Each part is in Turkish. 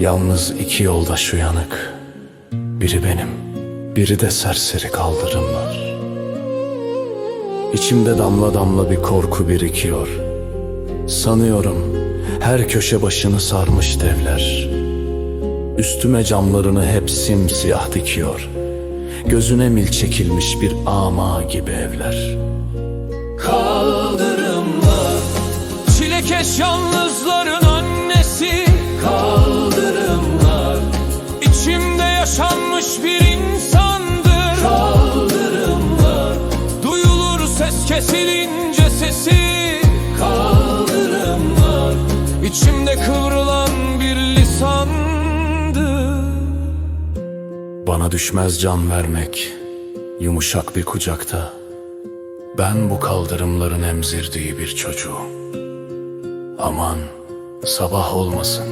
Yalnız iki yoldaş uyanık. Biri benim, biri de serseri kaldırımlar. İçimde damla damla bir korku birikiyor. Sanıyorum her köşe başını sarmış devler. Üstüme camlarını hep simsiyah dikiyor. Gözüne mil çekilmiş bir ama gibi evler. Çilekeş yalnızların yaşanmış bir insandır Kaldırımlar Duyulur ses kesilince sesi Kaldırımlar İçimde kıvrılan bir lisandır Bana düşmez can vermek, yumuşak bir kucakta. Ben bu kaldırımların emzirdiği bir çocuğum. Aman sabah olmasın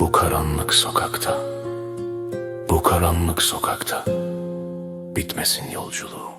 bu karanlık sokakta. Bu karanlık sokakta bitmesin yolculuğum.